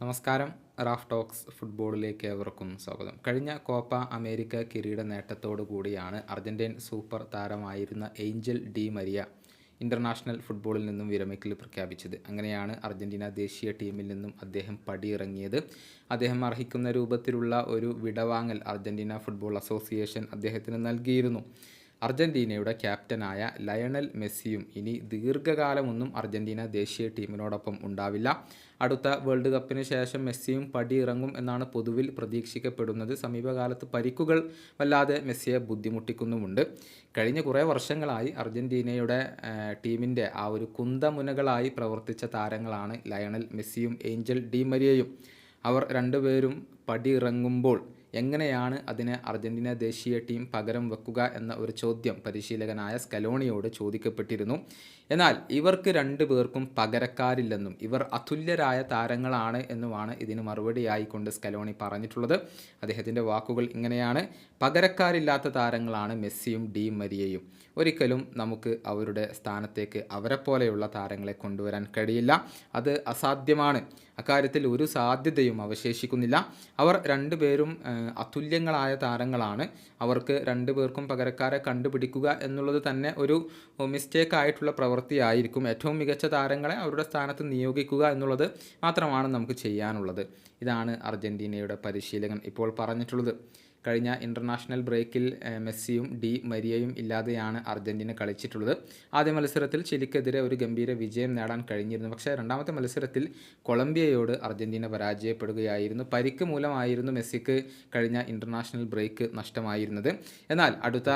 നമസ്കാരം. Raf talks ഫുട്ബോളിലേക്ക് ഏവർക്കും സ്വാഗതം. കഴിഞ്ഞ കോപ്പ അമേരിക്ക കിരീട നേട്ടത്തോടു കൂടിയാണ് അർജന്റീൻ സൂപ്പർ താരമായിരുന്ന ഏഞ്ചൽ ഡി മരിയ ഇന്റർനാഷണൽ ഫുട്ബോളിൽ നിന്നും വിരമിക്കൽ പ്രഖ്യാപിച്ചത്. അങ്ങനെയാണ് അർജന്റീന ദേശീയ ടീമിൽ നിന്നും അദ്ദേഹം പടിയിറങ്ങിയത്. അദ്ദേഹം അർഹിക്കുന്ന രൂപത്തിലുള്ള ഒരു വിടവാങ്ങൽ അർജന്റീന ഫുട്ബോൾ അസോസിയേഷൻ അദ്ദേഹത്തിന് നൽകിയിരുന്നു. അർജന്റീനയുടെ ക്യാപ്റ്റനായ ലയണൽ മെസ്സിയും ഇനി ദീർഘകാലമൊന്നും അർജന്റീന ദേശീയ ടീമിനോടൊപ്പം ഉണ്ടാവില്ല. അടുത്ത വേൾഡ് കപ്പിന് ശേഷം മെസ്സിയും പടിയിറങ്ങും എന്നാണ് പൊതുവിൽ പ്രതീക്ഷിക്കപ്പെടുന്നത്. സമീപകാലത്ത് പരിക്കുകൾ വല്ലാതെ മെസ്സിയെ ബുദ്ധിമുട്ടിക്കുന്നുമുണ്ട്. കഴിഞ്ഞ കുറേ വർഷങ്ങളായി അർജന്റീനയുടെ ടീമിന്റെ ആ ഒരു കുന്തമുനകളായി പ്രവർത്തിച്ച താരങ്ങളാണ് ലയണൽ മെസ്സിയും ഏഞ്ചൽ ഡി മരിയയും. അവർ രണ്ടുപേരും പടിയിറങ്ങുമ്പോൾ എങ്ങനെയാണ് അതിന് അർജന്റീന ദേശീയ ടീം പകരം വെക്കുക എന്ന ഒരു ചോദ്യം പരിശീലകനായ സ്കലോണിയോട് ചോദിക്കപ്പെട്ടിരുന്നു. എന്നാൽ ഇവർക്ക് രണ്ടു പേർക്കും പകരക്കാരില്ലെന്നും ഇവർ അതുല്യരായ താരങ്ങളാണ് എന്നുമാണ് ഇതിന് മറുപടിയായിക്കൊണ്ട് സ്കലോണി പറഞ്ഞിട്ടുള്ളത്. അദ്ദേഹത്തിന്റെ വാക്കുകൾ ഇങ്ങനെയാണ്. പകരക്കാരില്ലാത്ത താരങ്ങളാണ് മെസ്സിയും ഡി മരിയയും. ഒരിക്കലും നമുക്ക് അവരുടെ സ്ഥാനത്തേക്ക് അവരെപ്പോലെയുള്ള താരങ്ങളെ കൊണ്ടുവരാൻ കഴിയില്ല. അത് അസാധ്യമാണ്. അക്കാര്യത്തിൽ ഒരു സാധ്യതയും അവശേഷിക്കുന്നില്ല. അവർ രണ്ടുപേരും അതുല്യങ്ങളായ താരങ്ങളാണ്. അവർക്ക് രണ്ടുപേർക്കും പകരക്കാരെ കണ്ടുപിടിക്കുക എന്നുള്ളത് തന്നെ ഒരു മിസ്റ്റേക്ക് ആയിട്ടുള്ള പ്രവൃത്തിയായിരിക്കും. ഏറ്റവും മികച്ച താരങ്ങളെ അവരുടെ സ്ഥാനത്ത് നിയോഗിക്കുക എന്നുള്ളത് മാത്രമാണ് നമുക്ക് ചെയ്യാനുള്ളത്. ഇതാണ് അർജന്റീനയുടെ പരിശീലകൻ ഇപ്പോൾ പറഞ്ഞിട്ടുള്ളത്. കഴിഞ്ഞ ഇന്റർനാഷണൽ ബ്രേക്കിൽ മെസ്സിയും ഡി മരിയയും ഇല്ലാതെയാണ് അർജന്റീന കളിച്ചിട്ടുള്ളത്. ആദ്യ മത്സരത്തിൽ ചിലിക്കെതിരെ ഒരു ഗംഭീര വിജയം നേടാൻ കഴിഞ്ഞിരുന്നു. പക്ഷേ രണ്ടാമത്തെ മത്സരത്തിൽ കൊളംബിയയോട് അർജന്റീന പരാജയപ്പെടുകയായിരുന്നു. പരിക്ക് മൂലമായിരുന്നു മെസ്സിക്ക് കഴിഞ്ഞ ഇന്റർനാഷണൽ ബ്രേക്ക് നഷ്ടമായിരുന്നത്. എന്നാൽ അടുത്ത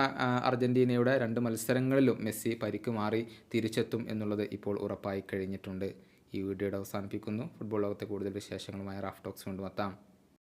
അർജന്റീനയുടെ രണ്ട് മത്സരങ്ങളിലും മെസ്സി പരിക്ക് മാറി തിരിച്ചെത്തും എന്നുള്ളത് ഇപ്പോൾ ഉറപ്പായി കഴിഞ്ഞിട്ടുണ്ട്. ഈ വീഡിയോയുടെ അവസാനിപ്പിക്കുന്നു. ഫുട്ബോൾ ലോകത്തെ കൂടുതൽ വിശേഷങ്ങളുമായി റാഫ്റ്റോക്സ് ടോക്സ് കൊണ്ടുവത്താം